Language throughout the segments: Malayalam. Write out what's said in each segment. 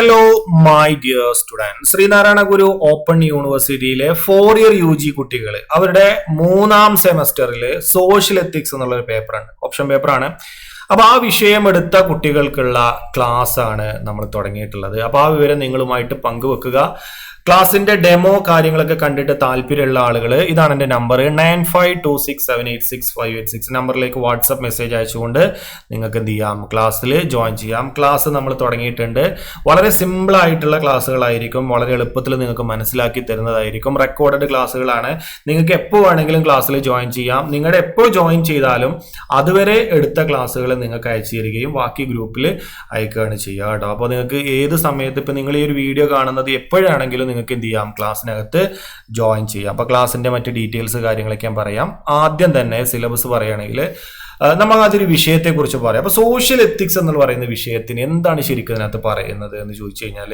Hello my dear student Sreenarayana Guru open യൂണിവേഴ്സിറ്റിയിലെ ഫോർ ഇയർ യു ജി കുട്ടികൾ അവരുടെ മൂന്നാം സെമസ്റ്ററിൽ സോഷ്യൽ എത്തിക്സ് എന്നുള്ള ഒരു പേപ്പറാണ് ഓപ്ഷൻ പേപ്പറാണ് അപ്പൊ ആ വിഷയം എടുത്ത കുട്ടികൾക്കുള്ള ക്ലാസ് ആണ് നമ്മൾ തുടങ്ങിയിട്ടുള്ളത്. അപ്പൊ ആ വിവരം നിങ്ങളുമായിട്ട് പങ്കുവെക്കുക. ക്ലാസിന്റെ ഡെമോ കാര്യങ്ങളൊക്കെ കണ്ടിട്ട് താല്പര്യമുള്ള ആളുകൾ ഇതാണ് എന്റെ number nine five two six seven eight six five eight six നമ്പറിലേക്ക് വാട്സപ്പ് മെസ്സേജ് അയച്ചുകൊണ്ട് നിങ്ങൾക്ക് എന്ത് ചെയ്യാം? ക്ലാസ്സിൽ ജോയിൻ ചെയ്യാം. ക്ലാസ് നമ്മൾ തുടങ്ങിയിട്ടുണ്ട്. വളരെ സിമ്പിൾ ആയിട്ടുള്ള ക്ലാസ്സുകളായിരിക്കും. വളരെ എളുപ്പത്തിൽ നിങ്ങൾക്ക് മനസ്സിലാക്കി തരുന്നതായിരിക്കും. റെക്കോർഡഡ് ക്ലാസ്സുകളാണ്. നിങ്ങൾക്ക് എപ്പോൾ വേണമെങ്കിലും ക്ലാസ്സിൽ ജോയിൻ ചെയ്യാം. നിങ്ങളുടെ എപ്പോൾ ജോയിൻ ചെയ്താലും അതുവരെ എടുത്ത ക്ലാസ്സുകൾ നിങ്ങൾക്ക് അയച്ചു തരികയും ബാക്കി ഗ്രൂപ്പിൽ അയക്കുകയാണ് ചെയ്യുക കേട്ടോ. അപ്പോൾ നിങ്ങൾക്ക് ഏത് സമയത്ത് ഇപ്പം നിങ്ങൾ ഈ ഒരു വീഡിയോ കാണുന്നത് എപ്പോഴാണെങ്കിലും നിങ്ങൾക്ക് എന്ത് ചെയ്യാം? ക്ലാസ്സിനകത്ത് ജോയിൻ ചെയ്യാം. അപ്പോൾ ക്ലാസ്സിന്റെ മറ്റ് ഡീറ്റെയിൽസ് കാര്യങ്ങളൊക്കെ ഞാൻ പറയാം. ആദ്യം തന്നെ സിലബസ് പറയുകയാണെങ്കിൽ നമ്മൾ അതൊരു വിഷയത്തെക്കുറിച്ച് പറയാം. അപ്പോൾ സോഷ്യൽ എത്തിക്സ് എന്ന് പറയുന്ന വിഷയത്തിന് എന്താണ് ശരിക്കും അതിനകത്ത് പറയുന്നത് എന്ന് ചോദിച്ചു കഴിഞ്ഞാൽ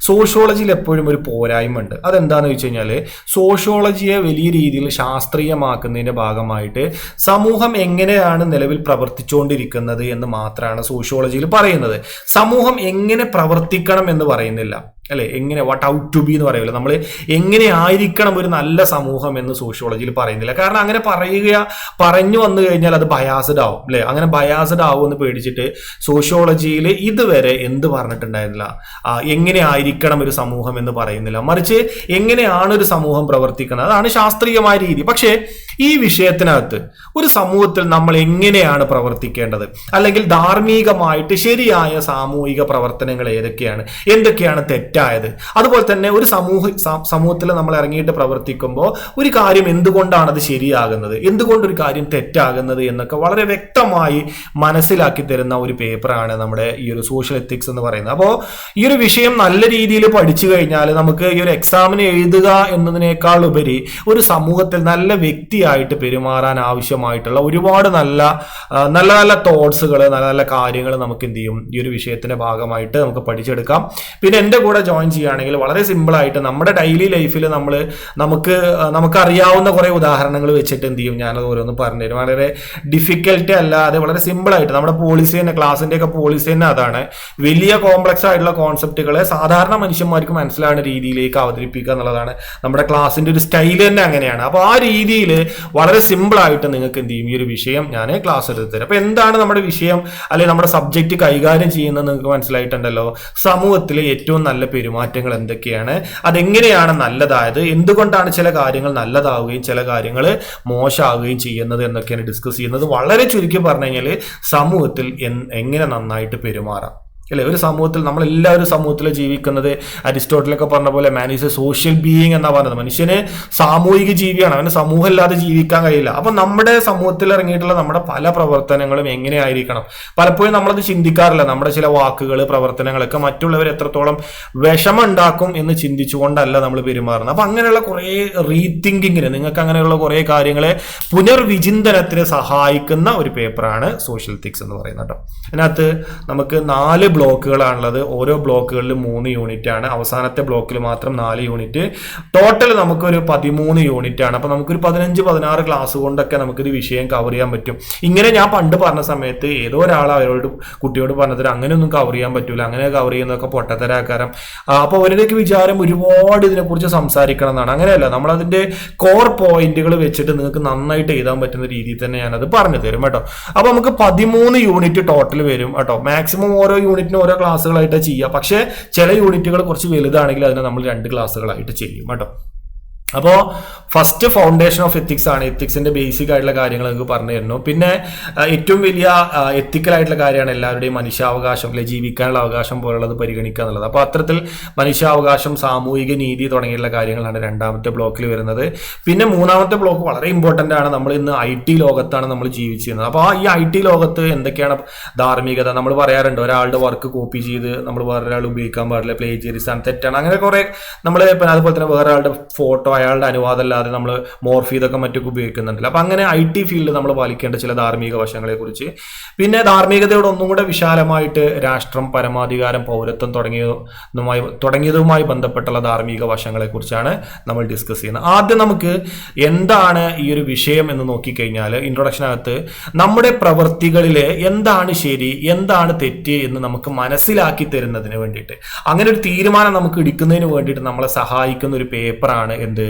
സോഷ്യോളജിയിൽ എപ്പോഴും ഒരു പോരായ്മ ഉണ്ട്. അതെന്താന്ന് വെച്ച് കഴിഞ്ഞാൽ സോഷ്യോളജിയെ വലിയ രീതിയിൽ ശാസ്ത്രീയമാക്കുന്നതിന്റെ ഭാഗമായിട്ട് സമൂഹം എങ്ങനെയാണ് നിലവിൽ പ്രവർത്തിച്ചുകൊണ്ടിരിക്കുന്നത് എന്ന് മാത്രമാണ് സോഷ്യോളജിയിൽ പറയുന്നത്. സമൂഹം എങ്ങനെ പ്രവർത്തിക്കണം എന്ന് പറയുന്നില്ല. അല്ലെ എങ്ങനെ വാട്ട് ഔട്ട് ടു ബി എന്ന് പറയുമല്ലോ. നമ്മൾ എങ്ങനെ ആയിരിക്കണം ഒരു നല്ല സമൂഹം എന്ന് സോഷ്യോളജിയിൽ പറയുന്നില്ല. കാരണം അങ്ങനെ പറയുക പറഞ്ഞു വന്നു കഴിഞ്ഞാൽ അത് ബയാസ്ഡ് ആവും അല്ലെ? അങ്ങനെ ബയാസ്ഡ് ആവും എന്ന് പേടിച്ചിട്ട് സോഷ്യോളജിയിൽ ഇതുവരെ എന്ത് പറഞ്ഞിട്ടുണ്ടായിരുന്നില്ല. എങ്ങനെ ആയിരിക്കണം ഒരു സമൂഹം എന്ന് പറയുന്നില്ല. മറിച്ച് എങ്ങനെയാണ് ഒരു സമൂഹം പ്രവർത്തിക്കുന്നത്? അതാണ് ശാസ്ത്രീയമായ രീതി. പക്ഷേ ഈ വിഷയത്തിനകത്ത് ഒരു സമൂഹത്തിൽ നമ്മൾ എങ്ങനെയാണ് പ്രവർത്തിക്കേണ്ടത്? അല്ലെങ്കിൽ ധാർമ്മികമായിട്ട് ശരിയായ സാമൂഹിക പ്രവർത്തനങ്ങൾ ഏതൊക്കെയാണ്? എന്തൊക്കെയാണ് തെറ്റായത്. അതുപോലെ തന്നെ ഒരു സമൂഹ സമൂഹത്തിൽ നമ്മൾ ഇറങ്ങിയിട്ട് പ്രവർത്തിക്കുമ്പോൾ ഒരു കാര്യം എന്തുകൊണ്ടാണ് അത് ശരിയാകുന്നത്? എന്തുകൊണ്ട് ഒരു കാര്യം തെറ്റാകുന്നത് എന്നൊക്കെ വളരെ വ്യക്തമായി മനസ്സിലാക്കി തരുന്ന ഒരു പേപ്പറാണ് നമ്മുടെ ഈ ഒരു സോഷ്യൽ എത്തിക്സ് എന്ന് പറയുന്നത്. അപ്പോൾ ഈ ഒരു വിഷയം നല്ല രീതിയിൽ പഠിച്ചു കഴിഞ്ഞാൽ നമുക്ക് ഈ ഒരു എക്സാമിന് എഴുതുക എന്നതിനേക്കാൾ ഉപരി ഒരു സമൂഹത്തിൽ നല്ല വ്യക്തിയായിട്ട് പെരുമാറാൻ ആവശ്യമായിട്ടുള്ള ഒരുപാട് നല്ല നല്ല നല്ല തോട്ട്സുകൾ നല്ല നല്ല കാര്യങ്ങൾ നമുക്ക് എന്ത് ചെയ്യും? ഈ ഒരു വിഷയത്തിന്റെ ഭാഗമായിട്ട് നമുക്ക് പഠിച്ചെടുക്കാം. പിന്നെ എന്റെ കൂടെ ജോയിൻ ചെയ്യുകയാണെങ്കിൽ വളരെ സിമ്പിളായിട്ട് നമ്മുടെ ഡെയിലി ലൈഫിൽ നമ്മൾ നമുക്ക് നമുക്ക് നമുക്കറിയാവുന്ന കുറേ ഉദാഹരണങ്ങൾ വെച്ചിട്ട് എന്ത് ചെയ്യും? ഞാനത് ഓരോന്ന് പറഞ്ഞുതരും. വളരെ ഡിഫിക്കൽട്ടി അല്ലാതെ വളരെ സിമ്പിളായിട്ട് നമ്മുടെ പോളിസി തന്നെ ക്ലാസിന്റെ ഒക്കെ പോളിസി തന്നെ അതാണ്. വലിയ കോംപ്ലക്സ് ആയിട്ടുള്ള കോൺസെപ്റ്റുകളെ സാധാരണ മനുഷ്യന്മാർക്ക് മനസ്സിലാവുന്ന രീതിയിലേക്ക് അവതരിപ്പിക്കുക എന്നുള്ളതാണ് നമ്മുടെ ക്ലാസ്സിന്റെ ഒരു സ്റ്റൈൽ തന്നെ അങ്ങനെയാണ്. അപ്പോൾ ആ രീതിയിൽ വളരെ സിമ്പിളായിട്ട് നിങ്ങൾക്ക് എന്ത് ചെയ്യും? ഈ ഒരു വിഷയം ഞാൻ ക്ലാസ് എടുത്ത് തരാം. അപ്പോൾ എന്താണ് നമ്മുടെ വിഷയം? അല്ലെങ്കിൽ നമ്മുടെ സബ്ജക്റ്റ് കൈകാര്യം ചെയ്യുന്നത് നിങ്ങൾക്ക് മനസ്സിലായിട്ടുണ്ടല്ലോ? സമൂഹത്തിലെ ഏറ്റവും നല്ല പെരുമാറ്റങ്ങൾ എന്തൊക്കെയാണ്? അതെങ്ങനെയാണ് നല്ലതായത്? എന്തുകൊണ്ടാണ് ചില കാര്യങ്ങൾ നല്ലതാവുകയും ചില കാര്യങ്ങൾ മോശമാവുകയും ചെയ്യുന്നത് എന്നൊക്കെയാണ് ഡിസ്കസ് ചെയ്യുന്നത്. വളരെ ചുരുക്കി പറഞ്ഞു കഴിഞ്ഞാൽ സമൂഹത്തിൽ എങ്ങനെ നന്നായിട്ട് പെരുമാറാം? അല്ലെ? ഒരു സമൂഹത്തിൽ നമ്മളെല്ലാവരും സമൂഹത്തിൽ ജീവിക്കുന്നത് അരിസ്റ്റോട്ടിലൊക്കെ പറഞ്ഞ പോലെ man is a social being എന്നാണ് പറഞ്ഞത്. മനുഷ്യന് സാമൂഹിക ജീവിയാണ്. അവന് സമൂഹം ഇല്ലാതെ ജീവിക്കാൻ കഴിയില്ല. അപ്പൊ നമ്മുടെ സമൂഹത്തിൽ ഇറങ്ങിയിട്ടുള്ള നമ്മുടെ പല പ്രവർത്തനങ്ങളും എങ്ങനെയായിരിക്കണം? പലപ്പോഴും നമ്മളത് ചിന്തിക്കാറില്ല. നമ്മുടെ ചില വാക്കുകൾ പ്രവർത്തനങ്ങളൊക്കെ മറ്റുള്ളവർ എത്രത്തോളം വിഷമുണ്ടാക്കും എന്ന് ചിന്തിച്ചുകൊണ്ടല്ല നമ്മൾ പെരുമാറുന്നത്. അപ്പൊ അങ്ങനെയുള്ള കുറേ റീതിങ്കിങ്ങിന് നിങ്ങൾക്ക് അങ്ങനെയുള്ള കുറേ കാര്യങ്ങളെ പുനർവിചിന്തനത്തിന് സഹായിക്കുന്ന ഒരു പേപ്പറാണ് സോഷ്യൽ തിക്സ് എന്ന് പറയുന്നത് കേട്ടോ അതിനകത്ത് നമുക്ക് നാല് ബ്ലോക്കുകളാണുള്ളത്. ഓരോ ബ്ലോക്കുകളിലും മൂന്ന് യൂണിറ്റ് ആണ്. അവസാനത്തെ ബ്ലോക്കിൽ മാത്രം നാല് യൂണിറ്റ് ടോട്ടൽ നമുക്കൊരു പതിമൂന്ന് യൂണിറ്റ് ആണ്. അപ്പൊ നമുക്കൊരു പതിനഞ്ച് പതിനാറ് ക്ലാസ് കൊണ്ടൊക്കെ നമുക്കിത് വിഷയം കവർ ചെയ്യാൻ പറ്റും. ഇങ്ങനെ ഞാൻ പണ്ട് പറഞ്ഞ സമയത്ത് ഏതോ ഒരാൾ അവരോട് കുട്ടിയോട് പറഞ്ഞത് അങ്ങനെയൊന്നും കവർ ചെയ്യാൻ പറ്റൂല. അങ്ങനെ കവർ ചെയ്യുന്നതൊക്കെ പൊട്ടത്തരാക്കാരം. അപ്പോൾ അവരുടെയൊക്കെ വിചാരം ഒരുപാട് ഇതിനെക്കുറിച്ച് സംസാരിക്കണം എന്നാണ്. അങ്ങനെയല്ല നമ്മൾ അതിന്റെ കോർ പോയിന്റുകൾ വെച്ചിട്ട് നിങ്ങൾക്ക് നന്നായിട്ട് എഴുതാൻ പറ്റുന്ന രീതിയിൽ തന്നെ ഞാനത് പറഞ്ഞു തരും കേട്ടോ. അപ്പൊ നമുക്ക് പതിമൂന്ന് യൂണിറ്റ് ടോട്ടൽ വരും കേട്ടോ. മാക്സിമം ഓരോ യൂണിറ്റിനും ഓരോ ക്ലാസ്സുകളായിട്ട് ചെയ്യുക പക്ഷേ ചില യൂണിറ്റുകൾ കുറച്ച് വലുതാണെങ്കിൽ അതിനെ നമ്മൾ രണ്ട് ക്ലാസ്സുകളായിട്ട് ചെയ്യും കേട്ടോ. അപ്പോൾ ഫസ്റ്റ് ഫൗണ്ടേഷൻ ഓഫ് എത്തിക്സ് ആണ്. എത്തിക്സിന്റെ ബേസിക് ആയിട്ടുള്ള കാര്യങ്ങൾ നിങ്ങൾക്ക് പറഞ്ഞു തരുന്നു. പിന്നെ ഏറ്റവും വലിയ എത്തിക്കൽ ആയിട്ടുള്ള കാര്യമാണ് എല്ലാവരുടെയും മനുഷ്യാവകാശം അല്ലെ ജീവിക്കാനുള്ള അവകാശം പോലുള്ളത് പരിഗണിക്കുക എന്നുള്ളത്. അപ്പോൾ അത്തരത്തിൽ മനുഷ്യാവകാശം സാമൂഹിക നീതി തുടങ്ങിയുള്ള കാര്യങ്ങളാണ് രണ്ടാമത്തെ ബ്ലോക്കിൽ വരുന്നത്. പിന്നെ മൂന്നാമത്തെ ബ്ലോക്ക് വളരെ ഇമ്പോർട്ടന്റ് ആണ്. നമ്മൾ ഇന്ന് ഐ ടി ലോകത്താണ് നമ്മൾ ജീവിച്ചിരുന്നത്. അപ്പോൾ ഈ ഐ ടി ലോകത്ത് എന്തൊക്കെയാണ് ധാർമ്മികത? നമ്മൾ പറയാറുണ്ട് ഒരാളുടെ വർക്ക് കോപ്പി ചെയ്ത് നമ്മൾ വേറൊരാൾ ഉപയോഗിക്കാൻ പാടില്ല പ്ലേ ചെയ്ത് തെറ്റാണ്. അങ്ങനെ കുറേ നമ്മൾ അതുപോലെ തന്നെ വേറൊരാളുടെ ഫോട്ടോ അയാളുടെ അനുവാദമല്ലാതെ നമ്മൾ മോർഫി ഇതൊക്കെ മറ്റൊക്കെ ഉപയോഗിക്കുന്നുണ്ടല്ലോ. അപ്പം അങ്ങനെ ഐ ടി ഫീൽഡിൽ നമ്മൾ പാലിക്കേണ്ട ചില ധാർമ്മിക വശങ്ങളെക്കുറിച്ച് പിന്നെ ധാർമ്മികതയോട് ഒന്നും കൂടെ വിശാലമായിട്ട് രാഷ്ട്രം പരമാധികാരം പൗരത്വം തുടങ്ങിയതുമായി തുടങ്ങിയതുമായി ബന്ധപ്പെട്ടുള്ള ധാർമ്മിക വശങ്ങളെക്കുറിച്ചാണ് നമ്മൾ ഡിസ്കസ് ചെയ്യുന്നത്. ആദ്യം നമുക്ക് എന്താണ് ഈ ഒരു വിഷയം എന്ന് നോക്കിക്കഴിഞ്ഞാൽ ഇൻട്രൊഡക്ഷനകത്ത് നമ്മുടെ പ്രവൃത്തികളിലെ എന്താണ് ശരി എന്താണ് തെറ്റ് എന്ന് നമുക്ക് മനസ്സിലാക്കി തരുന്നതിന് വേണ്ടിയിട്ട്. അങ്ങനെ ഒരു തീരുമാനം നമുക്ക് എടുക്കുന്നതിന് വേണ്ടിയിട്ട് നമ്മളെ സഹായിക്കുന്ന ഒരു പേപ്പറാണ് എന്ത്?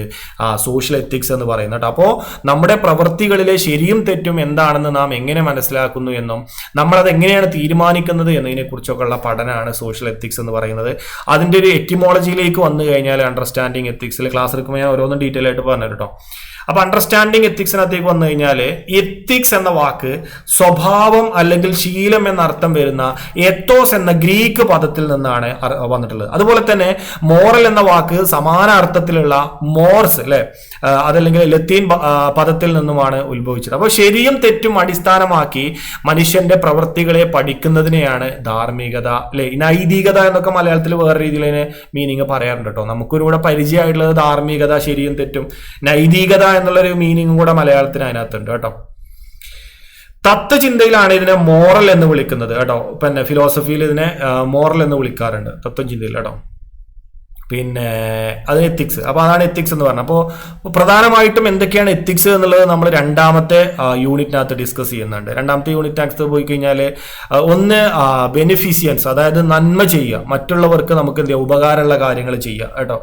സോഷ്യൽ എത്തിക്സ് എന്ന് പറയുന്നത് അപ്പോൾ നമ്മുടെ പ്രവൃത്തികളിലെ ശരിയും തെറ്റും എന്താണെന്ന് നാം എങ്ങനെ മനസ്സിലാക്കുന്നു എന്നും നമ്മളത് എങ്ങനെയാണ് തീരുമാനിക്കുന്നത് എന്നതിനെ കുറിച്ചൊക്കെയുള്ള പഠനമാണ് സോഷ്യൽ എത്തിക്സ് എന്ന് പറയുന്നത്. അതിന്റെ ഒരു എറ്റിമോളജിയിലേക്ക് വന്നു കഴിഞ്ഞാൽ അണ്ടർസ്റ്റാൻഡിങ് എത്തിക്സിൽ ക്ലാസ് എടുക്കുമ്പോൾ ഞാൻ ഓരോന്നും ഡീറ്റെയിൽ ആയിട്ട് പറഞ്ഞു കേട്ടോ. അപ്പൊ അണ്ടർസ്റ്റാൻഡിങ് എത്തിക്സിനകത്തേക്ക് വന്നു കഴിഞ്ഞാൽ എത്തിക്സ് എന്ന വാക്ക് സ്വഭാവം അല്ലെങ്കിൽ ശീലം എന്ന അർത്ഥം വരുന്ന എത്തോസ് എന്ന ഗ്രീക്ക് പദത്തിൽ നിന്നാണ് വന്നിട്ടുള്ളത്. അതുപോലെ തന്നെ മോറൽ എന്ന വാക്ക് സമാന അർത്ഥത്തിലുള്ള മോർസ് അല്ലെ അതല്ലെങ്കിൽ ലത്തീൻ പദത്തിൽ നിന്നുമാണ് ഉത്ഭവിച്ചത്. അപ്പോൾ ശരിയും തെറ്റും അടിസ്ഥാനമാക്കി മനുഷ്യന്റെ പ്രവൃത്തികളെ പഠിക്കുന്നതിനെയാണ് ധാർമ്മികത അല്ലെ നൈതികത എന്നൊക്കെ മലയാളത്തിൽ വേറെ രീതിയിൽ അതിന് മീനിങ് പറയാറുണ്ട് കേട്ടോ. നമുക്കൊരു കൂടെ പരിചയമായിട്ടുള്ളത് ധാർമ്മികത ശരിയും തെറ്റും. നൈതികത എന്നുള്ളൊരു മീനിങ്ങും കൂടെ മലയാളത്തിന് അതിനകത്തുണ്ട് കേട്ടോ. തത്വചിന്തയിലാണ് ഇതിനെ മോറൽ എന്ന് വിളിക്കുന്നത് കേട്ടോ. പിന്നെ ഫിലോസഫിയിൽ ഇതിനെ മോറൽ എന്ന് വിളിക്കാറുണ്ട്. തത്വചിന്തയിൽ കേട്ടോ. പിന്നെ അത് എത്തിക്സ് അപ്പോൾ അതാണ് എത്തിക്സ് എന്ന് പറഞ്ഞത്. അപ്പോൾ പ്രധാനമായിട്ടും എന്തൊക്കെയാണ് എത്തിക്സ് എന്നുള്ളത് നമ്മൾ രണ്ടാമത്തെ യൂണിറ്റിനകത്ത് ഡിസ്കസ് ചെയ്യുന്നുണ്ട്. രണ്ടാമത്തെ യൂണിറ്റിനകത്ത് പോയി കഴിഞ്ഞാൽ ഒന്ന് ബെനിഫിഷ്യൻസ് അതായത് നന്മ ചെയ്യുക. മറ്റുള്ളവർക്ക് നമുക്ക് എന്ത് ഉപകാരമുള്ള കാര്യങ്ങൾ ചെയ്യുക കേട്ടോ.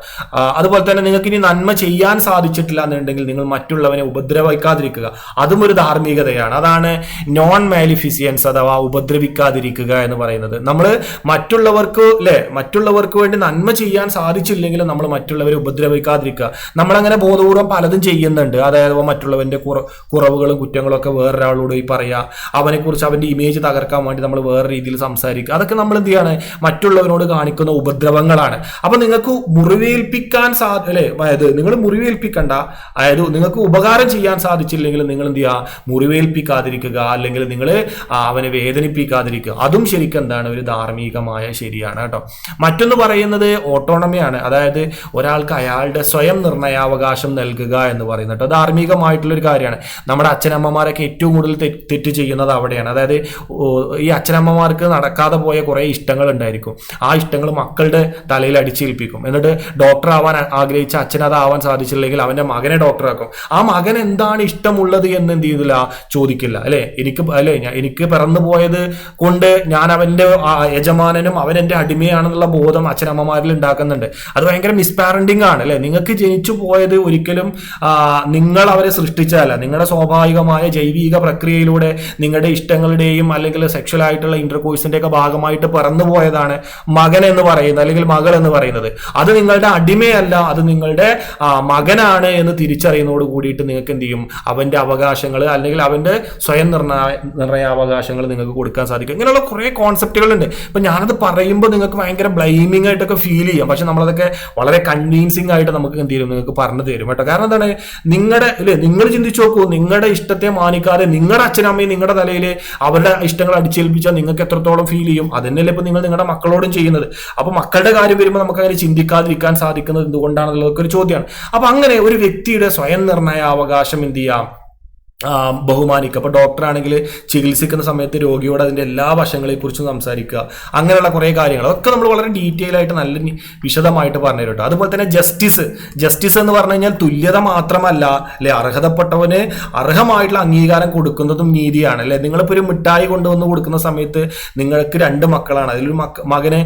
അതുപോലെ തന്നെ നിങ്ങൾക്ക് ഇനി നന്മ ചെയ്യാൻ സാധിച്ചിട്ടില്ല എന്നുണ്ടെങ്കിൽ നിങ്ങൾ മറ്റുള്ളവനെ ഉപദ്രവിക്കാതിരിക്കുക. അതും ഒരു ധാർമ്മികതയാണ്. അതാണ് നോൺ മാലിഫിഷ്യൻസ് അഥവാ ഉപദ്രവിക്കാതിരിക്കുക എന്ന് പറയുന്നത്. നമ്മൾ മറ്റുള്ളവർക്ക് അല്ലെ മറ്റുള്ളവർക്ക് വേണ്ടി നന്മ ചെയ്യാൻ സാധിച്ചില്ലെങ്കിലും നമ്മൾ മറ്റുള്ളവരെ ഉപദ്രവിക്കാതിരിക്കുക. നമ്മളങ്ങനെ ബോധപൂർവം പലതും ചെയ്യുന്നുണ്ട്. അതായത് മറ്റുള്ളവന്റെ കുറ കുറവുകളും കുറ്റങ്ങളും ഒക്കെ വേറൊരാളോട് പോയി പറയുക അവനെക്കുറിച്ച് അവന്റെ ഇമേജ് തകർക്കാൻ വേണ്ടി നമ്മൾ വേറെ രീതിയിൽ സംസാരിക്കുക. അതൊക്കെ നമ്മൾ എന്ത് ചെയ്യാണ്? മറ്റുള്ളവരോട് കാണിക്കുന്ന ഉപദ്രവങ്ങളാണ്. അപ്പൊ നിങ്ങൾക്ക് മുറിവേൽപ്പിക്കാൻ സാ അല്ലെ? അതായത് നിങ്ങൾ മുറിവേൽപ്പിക്കണ്ട. അതായത് നിങ്ങൾക്ക് ഉപകാരം ചെയ്യാൻ സാധിച്ചില്ലെങ്കിൽ നിങ്ങൾ എന്ത് ചെയ്യുക മുറിവേൽപ്പിക്കാതിരിക്കുക. അല്ലെങ്കിൽ നിങ്ങൾ അവനെ വേദനിപ്പിക്കാതിരിക്കുക. അതും ശരിക്കും എന്താണ്? ഒരു ധാർമ്മികമായ ശരിയാണ് കേട്ടോ. മറ്റൊന്ന് പറയുന്നത് ഓട്ടോണമിയാണ് അതായത് ഒരാൾക്ക് അയാളുടെ സ്വയം നിർണയാവകാശം നൽകുക എന്ന് പറയുന്നത് അത് ധാർമ്മികമായിട്ടുള്ള ഒരു കാര്യമാണ്. നമ്മുടെ അച്ഛനമ്മമാരൊക്കെ ഏറ്റവും കൂടുതൽ തെറ്റ് ചെയ്യുന്നത് അവിടെയാണ്. അതായത് ഈ അച്ഛനമ്മമാർക്ക് നടക്കാതെ പോയ കുറേ ഇഷ്ടങ്ങൾ ഉണ്ടായിരിക്കും ആ ഇഷ്ടങ്ങൾ മക്കളുടെ തലയിൽ അടിച്ചേൽപ്പിക്കും. എന്നിട്ട് ഡോക്ടർ ആവാൻ ആഗ്രഹിച്ച അച്ഛൻ സാധിച്ചില്ലെങ്കിൽ അവന്റെ മകനെ ഡോക്ടറാക്കും ആ മകൻ എന്താണ് ഇഷ്ടമുള്ളത് എന്ന് എന്ത് ചെയ്തില്ല? ചോദിക്കില്ല. അല്ലെ? എനിക്ക് അല്ലെ? എനിക്ക് പിറന്നു പോയത് കൊണ്ട് ഞാൻ അവന്റെ യജമാനനും അവൻ എന്റെ അടിമയാണെന്നുള്ള ബോധം അച്ഛനമ്മമാരിൽ ഉണ്ടാക്കുന്നുണ്ട്. അത് ഭയങ്കര മിസ്പാരന്റിങ് ആണ് അല്ലെ? നിങ്ങൾക്ക് ജനിച്ചു പോയത് ഒരിക്കലും നിങ്ങൾ അവരെ സൃഷ്ടിച്ചതല്ല. നിങ്ങളുടെ സ്വാഭാവികമായ ജൈവിക പ്രക്രിയയിലൂടെ നിങ്ങളുടെ ഇഷ്ടങ്ങളുടെയും അല്ലെങ്കിൽ സെക്ഷൽ ആയിട്ടുള്ള ഇന്റർകോഴ്സിന്റെ ഒക്കെ ഭാഗമായിട്ട് പറന്നു പോയതാണ് മകൻ എന്ന് പറയുന്നത് അല്ലെങ്കിൽ മകൾ എന്ന് പറയുന്നത്. അത് നിങ്ങളുടെ അടിമയല്ല അത് നിങ്ങളുടെ മകനാണ് എന്ന് തിരിച്ചറിയുന്നതോട് കൂടിയിട്ട് നിങ്ങൾക്ക് എന്ത് ചെയ്യും? അവന്റെ അവകാശങ്ങൾ അല്ലെങ്കിൽ അവന്റെ സ്വയം നിർണയ നിർണയാവകാശങ്ങൾ നിങ്ങൾക്ക് കൊടുക്കാൻ സാധിക്കും. ഇങ്ങനെയുള്ള കുറെ കോൺസെപ്റ്റുകളുണ്ട് ഇപ്പൊ ഞാനത് പറയുമ്പോൾ നിങ്ങൾക്ക് ഭയങ്കര ബ്ലൈമിംഗ് ആയിട്ടൊക്കെ ഫീൽ ചെയ്യാം. പക്ഷെ നമ്മളതൊക്കെ വളരെ കൺവീൻസിങ് ആയിട്ട് നമുക്ക് എന്ത് ചെയ്യും? നിങ്ങൾക്ക് പറഞ്ഞു തരും കേട്ടോ. കാരണം എന്താണ്? നിങ്ങളുടെ അല്ലേ നിങ്ങൾ ചിന്തിച്ചു നോക്കൂ. നിങ്ങളുടെ ഇഷ്ടത്തെ മാനിക്കാതെ നിങ്ങളുടെ അച്ഛനമ്മയും നിങ്ങളുടെ തലയിൽ അവരുടെ ഇഷ്ടങ്ങൾ അടിച്ചേൽപ്പിച്ചാൽ നിങ്ങൾക്ക് എത്രത്തോളം ഫീൽ ചെയ്യും? അതന്നെയല്ലേ ഇപ്പൊ നിങ്ങൾ നിങ്ങളുടെ മക്കളോടും ചെയ്യുന്നത്. അപ്പൊ മക്കളുടെ കാര്യം വരുമ്പോൾ നമുക്ക് അങ്ങനെ ചിന്തിക്കാതിരിക്കാൻ സാധിക്കുന്നത് എന്തുകൊണ്ടാണെന്നുള്ളതൊക്കെ ഒരു ചോദ്യമാണ്. അപ്പൊ അങ്ങനെ ഒരു വ്യക്തിയുടെ സ്വയം നിർണയ അവകാശം എന്ത് ചെയ്യാം? ബഹുമാനിക്കുക. അപ്പോൾ ഡോക്ടറാണെങ്കിൽ ചികിത്സിക്കുന്ന സമയത്ത് രോഗിയോട് അതിന്റെ എല്ലാ വശങ്ങളെ കുറിച്ചും സംസാരിക്കുക. അങ്ങനെയുള്ള കുറേ കാര്യങ്ങൾ. അതൊക്കെ നമ്മൾ വളരെ ഡീറ്റെയിൽ ആയിട്ട് നല്ല വിശദമായിട്ട് പറഞ്ഞു കേട്ടോ. അതുപോലെ തന്നെ ജസ്റ്റിസ്. ജസ്റ്റിസ് എന്ന് പറഞ്ഞു കഴിഞ്ഞാൽ തുല്യത മാത്രമല്ല അല്ലെ? അർഹതപ്പെട്ടവന് അർഹമായിട്ടുള്ള അംഗീകാരം കൊടുക്കുന്നതും നീതിയാണ് അല്ലെ? നിങ്ങളിപ്പോൾ ഒരു മിഠായി കൊണ്ടുവന്ന് കൊടുക്കുന്ന സമയത്ത് നിങ്ങൾക്ക് രണ്ട് മക്കളാണ്. അതിലൊരു മക്ക മകന്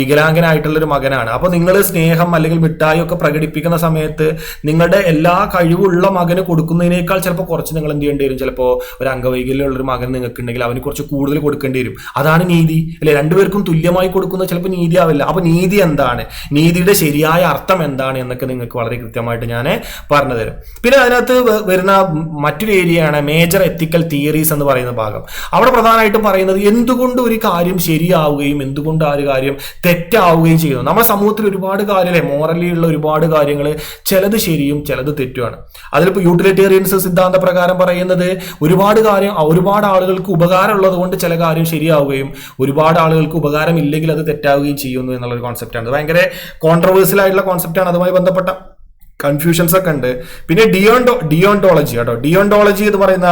വികലാംഗനായിട്ടുള്ളൊരു മകനാണ്. അപ്പോൾ നിങ്ങൾ സ്നേഹം അല്ലെങ്കിൽ മിഠായി ഒക്കെ പ്രകടിപ്പിക്കുന്ന സമയത്ത് നിങ്ങളുടെ എല്ലാ കഴിവുള്ള മകന് കൊടുക്കുന്നതിനേക്കാൾ ചിലപ്പോൾ കുറച്ച് നിങ്ങൾ എന്ത് ചെയ്യേണ്ടി വരും? ചിലപ്പോൾ ഒരു അംഗവൈകല്യമുള്ള ഒരു മകൻ നിങ്ങൾക്ക് ഉണ്ടെങ്കിൽ അവന് കുറച്ച് കൂടുതൽ കൊടുക്കേണ്ടി വരും. അതാണ് നീതി. അല്ലെ? രണ്ടുപേർക്കും തുല്യമായി കൊടുക്കുന്ന ചിലപ്പോൾ നീതി ആവില്ല. അപ്പൊ നീതി എന്താണ്? നീതിയുടെ ശരിയായ അർത്ഥം എന്താണ് എന്നൊക്കെ നിങ്ങൾക്ക് വളരെ കൃത്യമായിട്ട് ഞാൻ പറഞ്ഞു തരും. പിന്നെ അതിനകത്ത് വരുന്ന മറ്റൊരു ഏരിയയാണ് മേജർ എത്തിക്കൽ തിയറീസ് എന്ന് പറയുന്ന ഭാഗം. അവിടെ പ്രധാനമായിട്ടും പറയുന്നത് എന്തുകൊണ്ട് ഒരു കാര്യം ശരിയാവുകയും എന്തുകൊണ്ട് ആ ഒരു കാര്യം തെറ്റാവുകയും ചെയ്യുന്നു? നമ്മുടെ സമൂഹത്തിൽ ഒരുപാട് കാര്യങ്ങളെ മോറലി ഉള്ള ഒരുപാട് കാര്യങ്ങൾ ചിലത് ശരിയും ചിലത് തെറ്റുമാണ്. അതിലിപ്പോൾ യൂട്ടിലിറ്റേറിയൻസ് സിദ്ധാന്ത പ്രകാരം പറയുന്നത് ഒരുപാട് കാര്യം ഒരുപാട് ആളുകൾക്ക് ഉപകാരമുള്ളത് കൊണ്ട് ചില കാര്യം ശരിയാവുകയും ഒരുപാട് ആളുകൾക്ക് ഉപകാരം ഇല്ലെങ്കിൽ അത് തെറ്റാവുകയും ചെയ്യുന്നു എന്നുള്ളൊരു കോൺസെപ്റ്റാണ് ഭയങ്കര കോൺട്രവേഴ്സ്യൽ ആയിട്ടുള്ള കോൺസെപ്റ്റാണ് അതുമായി ബന്ധപ്പെട്ട കൺഫ്യൂഷൻസ് ഒക്കെ ഉണ്ട്. പിന്നെ ഡിയോണ്ടോ ഡിയോണ്ടോളജി കേട്ടോ. ഡിയോണ്ടോളജി എന്ന് പറയുന്ന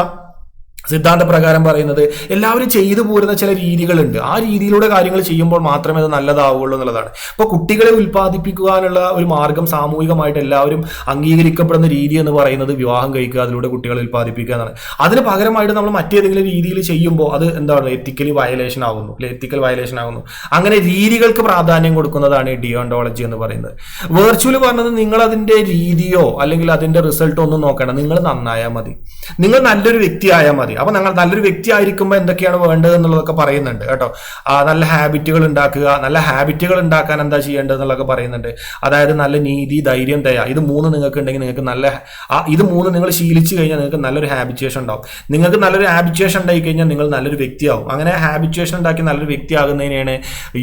സിദ്ധാന്ത പ്രകാരം പറയുന്നത് എല്ലാവരും ചെയ്തു പോരുന്ന ചില രീതികളുണ്ട്. ആ രീതിയിലൂടെ കാര്യങ്ങൾ ചെയ്യുമ്പോൾ മാത്രമേ അത് നല്ലതാവുള്ളൂ എന്നുള്ളതാണ്. ഇപ്പോൾ കുട്ടികളെ ഉൽപ്പാദിപ്പിക്കുവാനുള്ള ഒരു മാർഗം സാമൂഹികമായിട്ട് എല്ലാവരും അംഗീകരിക്കപ്പെടുന്ന രീതി എന്ന് പറയുന്നത് വിവാഹം കഴിക്കുക അതിലൂടെ കുട്ടികളെ ഉൽപ്പാദിപ്പിക്കുക എന്നാണ്. അതിന് പകരമായിട്ട് നമ്മൾ മറ്റേതെങ്കിലും രീതിയിൽ ചെയ്യുമ്പോൾ അത് എന്താണ്? എത്തിക്കലി വയലേഷൻ ആകുന്നു അല്ലെ? എത്തിക്കൽ വയലേഷൻ ആകുന്നു അങ്ങനെ രീതികൾക്ക് പ്രാധാന്യം കൊടുക്കുന്നതാണ് ഡിയോണ്ടോളജി എന്ന് പറയുന്നത്. വെർച്വൽ പറഞ്ഞത് നിങ്ങൾ അതിന്റെ രീതിയോ അല്ലെങ്കിൽ അതിന്റെ റിസൾട്ടോ ഒന്നും നോക്കണം നിങ്ങൾ നന്നായാൽ മതി. നിങ്ങൾ നല്ലൊരു വ്യക്തിയായാൽ മതി. അപ്പൊ നിങ്ങൾ നല്ലൊരു വ്യക്തി ആയിരിക്കുമ്പോൾ എന്തൊക്കെയാണ് വേണ്ടത് എന്നുള്ളതൊക്കെ പറയുന്നുണ്ട് കേട്ടോ. നല്ല ഹാബിറ്റുകൾ ഉണ്ടാക്കുക നല്ല ഹാബിറ്റുകൾ ഉണ്ടാക്കാൻ എന്താ ചെയ്യേണ്ടത് എന്നുള്ളതൊക്കെ പറയുന്നുണ്ട്. അതായത് നല്ല നീതി ധൈര്യം ദയ. ഇത് മൂന്ന് നിങ്ങൾക്ക് ഉണ്ടെങ്കിൽ നിങ്ങൾക്ക് നല്ല ഇത് മൂന്ന് നിങ്ങൾ ശീലിച്ചു കഴിഞ്ഞാൽ നിങ്ങൾക്ക് നല്ലൊരു ഹാബിറ്റുവേഷൻ ഉണ്ടാവും. നിങ്ങൾക്ക് നല്ലൊരു ഹാബിറ്റുവേഷൻ ഉണ്ടായി കഴിഞ്ഞാൽ നിങ്ങൾ നല്ലൊരു വ്യക്തിയാവും. അങ്ങനെ ഹാബിറ്റുവേഷൻ ഉണ്ടാക്കി നല്ലൊരു വ്യക്തിയാകുന്നതിനെയാണ്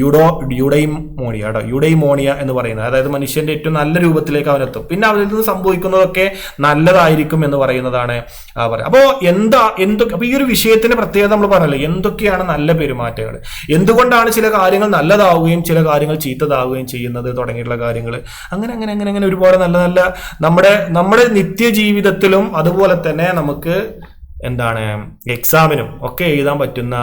യുഡോ യുഡൈമോണിയ കേട്ടോ. യുഡൈമോണിയ എന്ന് പറയുന്നത്. അതായത് മനുഷ്യന്റെ ഏറ്റവും നല്ല രൂപത്തിലേക്ക് അവനെത്തും പിന്നെ അവരിൽ നിന്ന് സംഭവിക്കുന്നതൊക്കെ നല്ലതായിരിക്കും എന്ന് പറയുന്നതാണ് പറയുക. അപ്പോൾ എന്താ എന്തൊക്കെ അപ്പൊ ഈ ഒരു വിഷയത്തിന്റെ പ്രത്യേകത നമ്മൾ പറഞ്ഞല്ലോ എന്തൊക്കെയാണ് നല്ല പെരുമാറ്റങ്ങൾ എന്തുകൊണ്ടാണ് ചില കാര്യങ്ങൾ നല്ലതാവുകയും ചില കാര്യങ്ങൾ ചീത്തതാവുകയും ചെയ്യുന്നത് തുടങ്ങിയിട്ടുള്ള കാര്യങ്ങൾ അങ്ങനെ അങ്ങനെ അങ്ങനെ അങ്ങനെ ഒരുപാട് നല്ല നല്ല നമ്മുടെ നമ്മുടെ നിത്യജീവിതത്തിലും അതുപോലെ തന്നെ നമുക്ക് എന്താണ് എക്സാമിനും ഒക്കെ എഴുതാൻ പറ്റുന്ന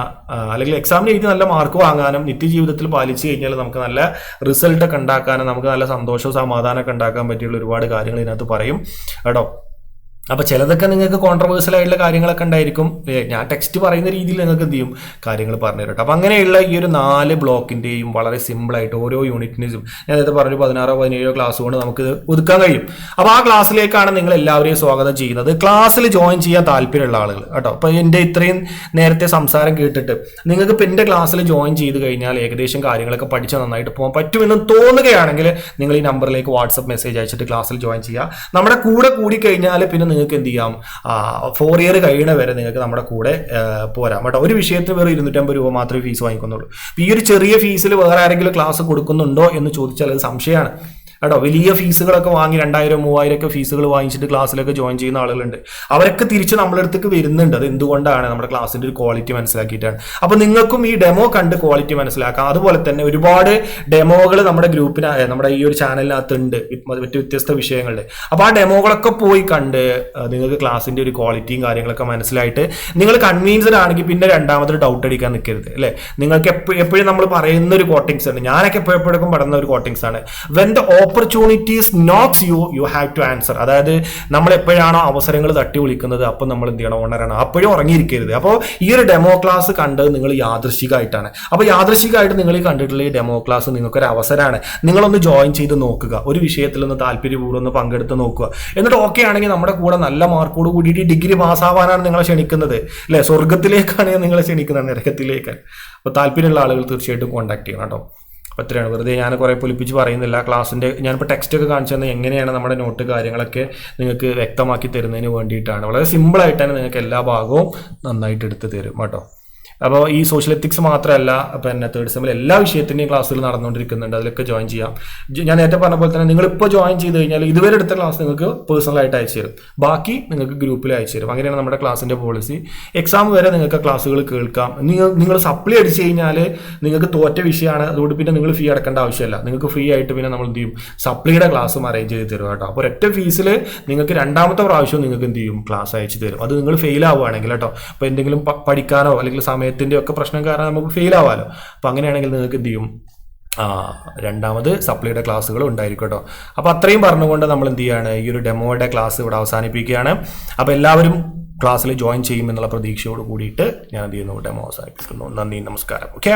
അല്ലെങ്കിൽ എക്സാമിന് എഴുതി നല്ല മാർക്ക് വാങ്ങാനും നിത്യജീവിതത്തിൽ പാലിച്ചു കഴിഞ്ഞാൽ നമുക്ക് നല്ല റിസൾട്ടൊക്കെ ഉണ്ടാക്കാനും നമുക്ക് നല്ല സന്തോഷവും സമാധാനമൊക്കെ ഉണ്ടാക്കാൻ പറ്റിയുള്ള ഒരുപാട് കാര്യങ്ങൾ ഇതിനകത്ത് പറയും. കേട്ടോ അപ്പൊ ചിലതൊക്കെ നിങ്ങൾക്ക് കോൺട്രവേഴ്സൽ ആയിട്ടുള്ള കാര്യങ്ങളൊക്കെ ഉണ്ടായിരിക്കും. ഞാൻ ടെക്സ്റ്റ് പറയുന്ന രീതിയിൽ നിങ്ങൾക്ക് എന്ത് ചെയ്യും? കാര്യങ്ങൾ പറഞ്ഞു തരട്ടെ അപ്പൊ അങ്ങനെയുള്ള ഈ ഒരു നാല് ബ്ലോക്കിന്റെയും വളരെ സിമ്പിൾ ആയിട്ട് ഓരോ യൂണിറ്റിനും ഞാൻ നേരത്തെ പറഞ്ഞു പതിനാറോ പതിനേഴോ ക്ലാസ് കൊണ്ട് നമുക്ക് ഒതുക്കാൻ കഴിയും. അപ്പൊ ആ ക്ലാസ്സിലേക്കാണ് നിങ്ങൾ എല്ലാവരെയും സ്വാഗതം ചെയ്യുന്നത്. ക്ലാസ്സിൽ ജോയിൻ ചെയ്യാൻ താല്പര്യമുള്ള ആളുകൾ കേട്ടോ. അപ്പൊ എന്റെ ഇത്രയും നേരത്തെ സംസാരം കേട്ടിട്ട് നിങ്ങൾക്ക് ഇപ്പൊ എന്റെ ക്ലാസ്സിൽ ജോയിൻ ചെയ്ത് കഴിഞ്ഞാൽ ഏകദേശം കാര്യങ്ങളൊക്കെ പഠിച്ച് നന്നായിട്ട് പോകാൻ പറ്റുമെന്ന് തോന്നുകയാണെങ്കിൽ നിങ്ങൾ ഈ നമ്പറിലേക്ക് വാട്സപ്പ് മെസ്സേജ് അയച്ചിട്ട് ക്ലാസ്സിൽ ജോയിൻ ചെയ്യുക നമ്മുടെ കൂടെ കൂടി കഴിഞ്ഞാൽ പിന്നെ നിങ്ങൾക്ക് എന്ത് ചെയ്യാം? ഫോർ ഇയർ കഴിയണ വരെ നിങ്ങൾക്ക് നമ്മുടെ കൂടെ പോരാം. കേട്ടോ ഒരു വിഷയത്തിന് വേറെ ഇരുന്നൂറ്റമ്പത് രൂപ മാത്രമേ ഫീസ് വാങ്ങിക്കുന്നുള്ളൂ. ഈ ഒരു ചെറിയ ഫീസിൽ വേറെ ആരെങ്കിലും ക്ലാസ് കൊടുക്കുന്നുണ്ടോ എന്ന് ചോദിച്ചാൽ അത് സംശയമാണ്. കേട്ടോ വലിയ ഫീസുകളൊക്കെ വാങ്ങി രണ്ടായിരം മൂവായിരം ഒക്കെ ഫീസുകൾ വാങ്ങിച്ചിട്ട് ക്ലാസ്സിലൊക്കെ ജോയിൻ ചെയ്യുന്ന ആളുകളുണ്ട്. അവരൊക്കെ തിരിച്ച് നമ്മുടെ അടുത്തേക്ക് വരുന്നുണ്ട്. അത് എന്തുകൊണ്ടാണ്? നമ്മുടെ ക്ലാസ്സിന്റെ ഒരു ക്വാളിറ്റി മനസ്സിലാക്കിയിട്ടാണ്. അപ്പോൾ നിങ്ങൾക്കും ഈ ഡെമോ കണ്ട് ക്വാളിറ്റി മനസ്സിലാക്കാം. അതുപോലെ തന്നെ ഒരുപാട് ഡെമോകൾ നമ്മുടെ ഗ്രൂപ്പിന് നമ്മുടെ ഈ ഒരു ചാനലിനകത്തുണ്ട് മറ്റു വ്യത്യസ്ത വിഷയങ്ങളുടെ അപ്പോൾ ആ ഡെമോകളൊക്കെ പോയി കണ്ട് നിങ്ങൾക്ക് ക്ലാസ്സിന്റെ ഒരു ക്വാളിറ്റിയും കാര്യങ്ങളൊക്കെ മനസ്സിലായിട്ട് നിങ്ങൾ കൺവീൻസ്ഡ് ആണെങ്കിൽ പിന്നെ രണ്ടാമതൊരു ഡൗട്ട് അടിക്കാൻ നിൽക്കരുത് അല്ലേ? നിങ്ങൾക്ക് എപ്പോഴും നമ്മൾ പറയുന്ന ഒരു കോട്ടിങ്സ് ആണ്. ഞാനൊക്കെ എപ്പോഴെപ്പോഴും പഠന ഒരു കോട്ടിങ്സ് ആണ്. When the opportunities knocks you you have to answer അതായത് നമ്മൾ എപ്പോഴാണോ അവസരങ്ങൾ തട്ടി വിളിക്കുന്നത് അപ്പോൾ നമ്മൾ എന്ത് ചെയ്യണം? ഉണരണം. അപ്പോഴും ഉറങ്ങിയിരിക്കരുത്. അപ്പോൾ ഈ ഒരു ഡെമോ ക്ലാസ് കണ്ടത് നിങ്ങൾ യാദൃശികമായിട്ടാണ്. അപ്പോൾ യാദൃശികമായിട്ട് നിങ്ങൾ ഈ കണ്ടിട്ടുള്ള ഈ ഡെമോ ക്ലാസ് നിങ്ങൾക്കൊരു അവസരമാണ്. നിങ്ങളൊന്ന് ജോയിൻ ചെയ്ത് നോക്കുക. ഒരു വിഷയത്തിൽ ഒന്ന് താല്പര്യപൂർവം ഒന്ന് പങ്കെടുത്ത് നോക്കുക. എന്നിട്ട് ഓക്കെ ആണെങ്കിൽ നമ്മുടെ കൂടെ നല്ല മാർക്കോട് കൂടിയിട്ട് ഡിഗ്രി പാസ്സാവാനാണ് നിങ്ങളെ ക്ഷണിക്കുന്നത്. അല്ലേ? സ്വർഗത്തിലേക്കാണ് നിങ്ങളെ ക്ഷണിക്കുന്നത് നരകത്തിലേക്ക് അപ്പോൾ താല്പര്യമുള്ള ആളുകൾ തീർച്ചയായിട്ടും കോൺടാക്ട് ചെയ്യണം കേട്ടോ. അപ്പോൾ ഇത്രയാണ് വെറുതെ ഞാൻ കുറേ പൊലിപ്പിച്ച് പറയുന്നില്ല. ക്ലാസ്സിന്റെ ഞാനിപ്പോൾ ടെക്സ്റ്റ് ഒക്കെ കാണിച്ചു തന്നെ എങ്ങനെയാണ് നമ്മുടെ നോട്ട് കാര്യങ്ങളൊക്കെ നിങ്ങൾക്ക് വ്യക്തമാക്കി തരുന്നതിന് വേണ്ടിയിട്ടാണ്. വളരെ സിമ്പിളായിട്ട് തന്നെ നിങ്ങൾക്ക് എല്ലാ ഭാഗവും നന്നായിട്ട് എടുത്ത് തരും കേട്ടോ. അപ്പോൾ ഈ സോഷ്യൽ എത്തിക്സ് മാത്രമല്ല പിന്നെ തേർഡ് സെമ്മിൽ എല്ലാ വിഷയത്തിന്റെയും ക്ലാസ്സുകൾ നടന്നുകൊണ്ടിരിക്കുന്നുണ്ട് അതിലൊക്കെ ജോയിൻ ചെയ്യാം. ഞാൻ നേരത്തെ പറഞ്ഞ പോലെ തന്നെ നിങ്ങൾ ഇപ്പോൾ ജോയിൻ ചെയ്ത് കഴിഞ്ഞാൽ ഇതുവരെ എടുത്ത ക്ലാസ് നിങ്ങൾക്ക് പേഴ്സണലായിട്ട് അയച്ചു തരും. ബാക്കി നിങ്ങൾക്ക് ഗ്രൂപ്പിൽ അയച്ചു തരും. അങ്ങനെയാണ് നമ്മുടെ ക്ലാസ്സിന്റെ പോളിസി എക്സാം വരെ നിങ്ങൾക്ക് ക്ലാസ്സുകൾ കേൾക്കാം. നിങ്ങൾ നിങ്ങൾ സപ്ലി അടിച്ച് കഴിഞ്ഞാൽ നിങ്ങൾക്ക് തോറ്റ വിഷയമാണ്. അതുകൊണ്ട് പിന്നെ നിങ്ങൾ ഫീ അടക്കേണ്ട ആവശ്യമില്ല. നിങ്ങൾക്ക് ഫ്രീ ആയിട്ട് പിന്നെ നമ്മൾ എന്ത് ചെയ്യും? സപ്ലിയുടെ ക്ലാസ്സും അറേഞ്ച് ചെയ്ത് തരും കേട്ടോ. അപ്പോൾ ഒറ്റ ഫീസിൽ നിങ്ങൾക്ക് രണ്ടാമത്തെ പ്രാവശ്യം നിങ്ങൾക്ക് എന്ത് ചെയ്യും? ക്ലാസ് അയച്ചു തരും. അത് നിങ്ങൾ ഫെയിൽ ആവുകയാണെങ്കിൽ കേട്ടോ. അപ്പോൾ എന്തെങ്കിലും പഠിക്കാനോ അല്ലെങ്കിൽ സമയത്തിന്റെ ഒക്കെ പ്രശ്നം കാരണം നമുക്ക് ഫെയിൽ ആവാമല്ലോ അപ്പോൾ അങ്ങനെയാണെങ്കിൽ നിങ്ങൾക്ക് എന്ത് ചെയ്യും? രണ്ടാമത് സപ്ലൈയുടെ ക്ലാസ്സുകൾ ഉണ്ടായിരിക്കും കേട്ടോ. അപ്പോൾ അത്രയും പറഞ്ഞുകൊണ്ട് നമ്മൾ എന്ത് ചെയ്യാണ്? ഈ ഒരു ഡെമോയുടെ ക്ലാസ് ഇവിടെ അവസാനിപ്പിക്കുകയാണ്. അപ്പോൾ എല്ലാവരും ക്ലാസ്സിൽ ജോയിൻ ചെയ്യുമെന്നുള്ള പ്രതീക്ഷയോട് കൂടിയിട്ട് ഞാൻ എന്ത് ചെയ്യുന്നു? ഡെമോ അവസാനിപ്പിക്കുന്നു. നന്ദി നമസ്കാരം. ഓക്കെ